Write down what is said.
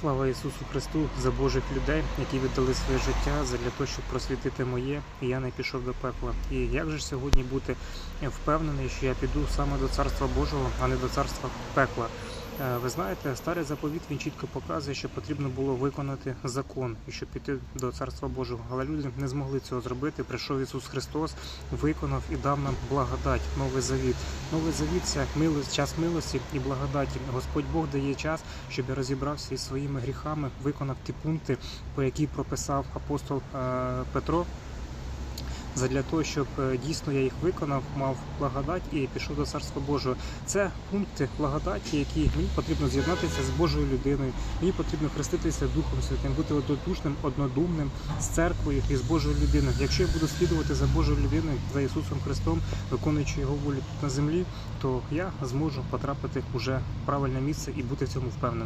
Слава Ісусу Христу за Божих людей, які віддали своє життя для того, щоб просвітити моє, і я не пішов до пекла. І як же сьогодні бути впевнений, що я піду саме до Царства Божого, а не до царства пекла? Е, Ви знаєте, старий заповіт він чітко показує, що потрібно було виконати закон і щоб піти до Царства Божого. Але люди не змогли цього зробити. Прийшов Ісус Христос, виконав і дав нам благодать, новий завіт. Новий завіт це милость, час милості і благодаті. Господь Бог дає час, щоб я розібрався із своїми гріхами, виконав ті пункти, по які прописав апостол е, Петро. Задля того, щоб е, дійсно я їх виконав, мав благодать і пішов до царства Божого. Це пункти благодаті, які мені потрібно з'єднатися з Божою людиною. Мені потрібно хреститися Духом Святим, бути однодушним, однодумним з церквою і з Божою людиною. Якщо я буду слідувати за Божою людиною, за Ісусом Христом, виконуючи його волю тут на землі, то я зможу потрапити уже в правильне місце і бути в цьому впевненим.